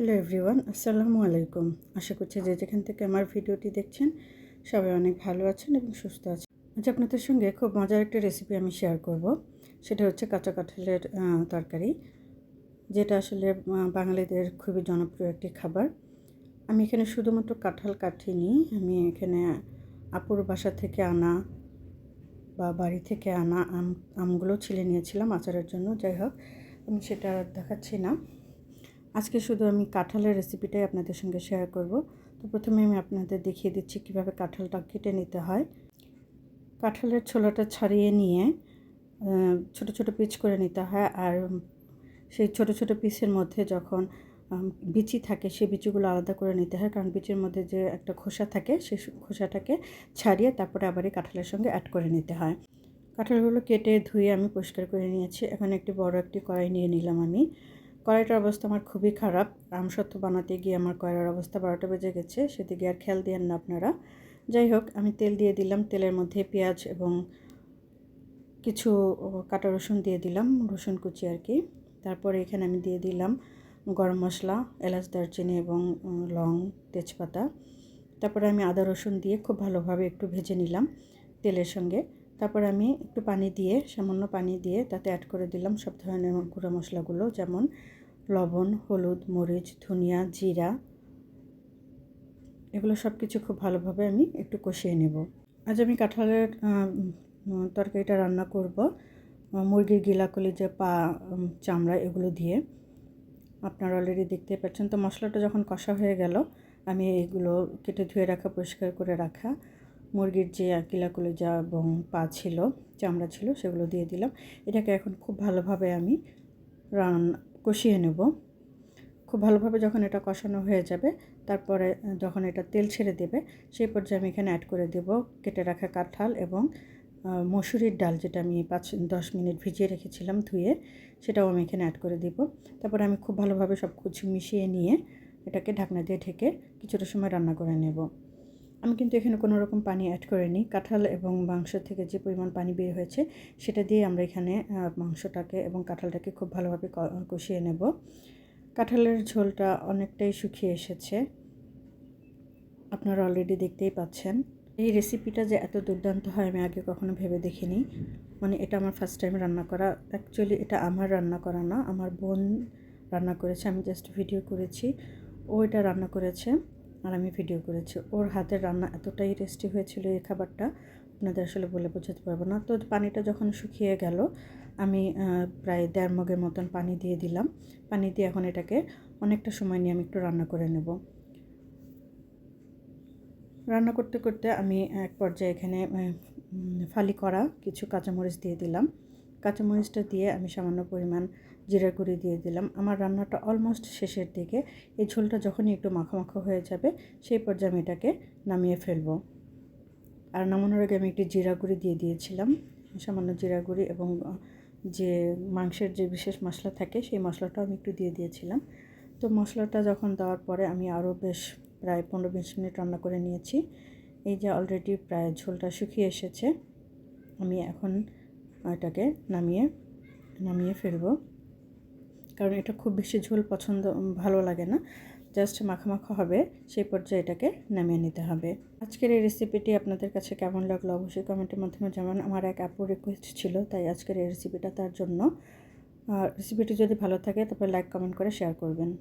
Hello everyone আসসালামু আলাইকুম আশা করছি যে যেখান থেকে আমার ভিডিওটি দেখছেন, সবাই অনেক ভালো আছেন এবং সুস্থ আছেন। আজ আপনাদের সঙ্গে খুব মজার একটা রেসিপি আমি শেয়ার করব। সেটা হচ্ছে কাঁচা কাঁঠালের তরকারি, যেটা আসলে বাঙালিদের খুবই জনপ্রিয় একটি খাবার। আমি এখানে শুধুমাত্র কাঁঠাল কাটিনি, আমি এখানে আপুর বাসা থেকে আনা বা বাড়ি থেকে আনা আম, আমগুলো ছিলে নিয়েছিলাম আচারের জন্য, যাই হোক, আমি সেটা দেখাচ্ছি না। আজকে শুধু আমি কাঁঠালের রেসিপিটাই আপনাদের সঙ্গে শেয়ার করব। তো প্রথমে আমি আপনাদের দেখিয়ে দিচ্ছি কীভাবে কাঁঠালটা কেটে নিতে হয়। কাঁঠালের ছোলাটা ছাড়িয়ে নিয়ে ছোট ছোট পিচ করে নিতে হয় আর সেই ছোট ছোট পিসের মধ্যে যখন বিচি থাকে সেই বিচিগুলো আলাদা করে নিতে হয়। কারণ বিচির মধ্যে যে একটা খোসা থাকে সেই খোসাটাকে ছাড়িয়ে তারপরে আবার এই কাঁঠালের সঙ্গে অ্যাড করে নিতে হয়। কাঁঠালগুলো কেটে ধুয়ে আমি পরিষ্কার করে নিয়েছি। এখন একটি বড় একটি কড়াই নিয়ে নিলাম আমি। কড়াইটার অবস্থা আমার খুবই খারাপ। আমসত্ত্ব বানাতে গিয়ে আমার কড়াইয়ের অবস্থা বারোটা বেজে গেছে, সেদিকে আর খেয়াল দিয়েন না আপনারা। যাই হোক, আমি তেল দিয়ে দিলাম, তেলের মধ্যে পেঁয়াজ এবং কিছু কাটা রসুন দিয়ে দিলাম, রসুন কুচি আর কি। তারপরে এখানে আমি দিয়ে দিলাম গরম মশলা, এলাচ, দারচিনি এবং লং, তেজপাতা। তারপরে আমি আদা রসুন দিয়ে খুব ভালোভাবে একটু ভেজে নিলাম তেলের সঙ্গে। তারপর আমি একটু পানি দিয়ে, সামান্য পানি দিয়ে তাতে অ্যাড করে দিলাম সব ধরনের গুঁড়ো মশলাগুলো, যেমন লবণ, হলুদ, মরিচ, ধনিয়া, জিরা। এগুলো সব কিছু খুব ভালোভাবে আমি একটু কষিয়ে নেব। আজ আমি কাঁঠালের তরকারিটা রান্না করব। মুরগির গিলাকলি যে পা চামড়া, এগুলো দিয়ে। আপনারা অলরেডি দেখতে পাচ্ছেন। তো মশলাটা যখন কষা হয়ে গেল, আমি এগুলো কেটে ধুয়ে রাখা, পরিষ্কার করে রাখা। মুরগির যে কিলাকুলি যা এবং পা ছিল, চামড়া ছিল, সেগুলো দিয়ে দিলাম। এটাকে এখন খুব ভালোভাবে আমি রান কষিয়ে নেব। খুব ভালোভাবে যখন এটা কষানো হয়ে যাবে, তারপরে যখন এটা তেল ছেড়ে দেবে, সেই পর্যায়ে আমি এখানে অ্যাড করে দেব কেটে রাখা কাঁঠাল এবং মসুরির ডাল, যেটা আমি পাঁচ, দশ মিনিট ভিজিয়ে রেখেছিলাম ধুয়ে, সেটাও আমি এখানে অ্যাড করে দিব। তারপরে আমি খুব ভালোভাবে সব কিছু মিশিয়ে নিয়ে, এটাকে ঢাকনা দিয়ে ঢেকে কিছুটা সময় রান্না করে নেব। আমি কিন্তু এখানে কোনো রকম পানি অ্যাড করিনি। কাঁঠাল এবং মাংস থেকে যে পরিমাণ পানি বের হয়েছে, সেটা দিয়ে আমরা এখানে মাংসটাকে এবং কাঁঠালটাকে খুব ভালোভাবে কষিয়ে নেব। কাঁঠালের ঝোলটা অনেকটাই শুকিয়ে এসেছে। আপনারা অলরেডি দেখতেই পাচ্ছেন। এই রেসিপিটা যে এত দুর্দান্ত হয়, আমি আগে কখনো ভেবে দেখিনি। মানে এটা আমার ফার্স্ট টাইম রান্না করা। অ্যাকচুয়ালি এটা আমার রান্না করা না, আমার বোন রান্না করেছে। আমি জাস্ট ভিডিও করেছি। ও এটা রান্না করেছে। আর আমি ভিডিও করেছি। ওর হাতের রান্না এতটাই টেস্টি হয়েছিল এই খাবারটা, আপনাদের আসলে বলে বোঝাতে পারব না। তো পানিটা যখন শুকিয়ে গেল, আমি প্রায় দেড় মগের মতন পানি দিয়ে দিলাম। পানি দিয়ে এখন এটাকে অনেকটা সময় নিয়ে আমি একটু রান্না করে নেব। রান্না করতে করতে আমি এক পর্যায়ে এখানে ফালি করা কিছু কাঁচামরিচ দিয়ে দিলাম। কাঁচামরিচটা দিয়ে আমি সামান্য পরিমাণ জিরা গুঁড়ি দিয়ে দিলাম। আমার রান্নাটা অলমোস্ট শেষের দিকে। এই ঝোলটা যখনই একটু মাখো হয়ে যাবে, সেই পর্যায়ে আমি এটাকে নামিয়ে ফেলব। আর নামানোর আগে আমি একটি জিরা গুঁড়ি দিয়ে দিয়েছিলাম। সামান্য জিরা গুঁড়ি এবং যে মাংসের যে বিশেষ মশলা থাকে, সেই মশলাটাও আমি একটু দিয়ে দিয়েছিলাম। তো মশলাটা যখন দেওয়ার পরে আমি আরও বেশ প্রায় পনেরো বিশ মিনিট রান্না করে নিয়েছি। এই যে অলরেডি প্রায় ঝোলটা শুকিয়ে এসেছে, আমি এখন এটাকে নামিয়ে নামিয়ে ফেলব। কারণ এটা খুব বেশি ঝোল পছন্দ, ভালো লাগে না। জাস্ট মাখা হবে, সেই পর্যায়ে এটাকে নামিয়ে নিতে হবে। আজকের এই রেসিপিটি আপনাদের কাছে কেমন লাগল অবশ্যই কমেন্টের মাধ্যমে যেমন আমার এক আপুর রিকোয়েস্ট ছিল, তাই আজকের এই রেসিপিটা তার জন্য। আর রেসিপিটি যদি ভালো থাকে তবে লাইক কমেন্ট করে শেয়ার করবেন।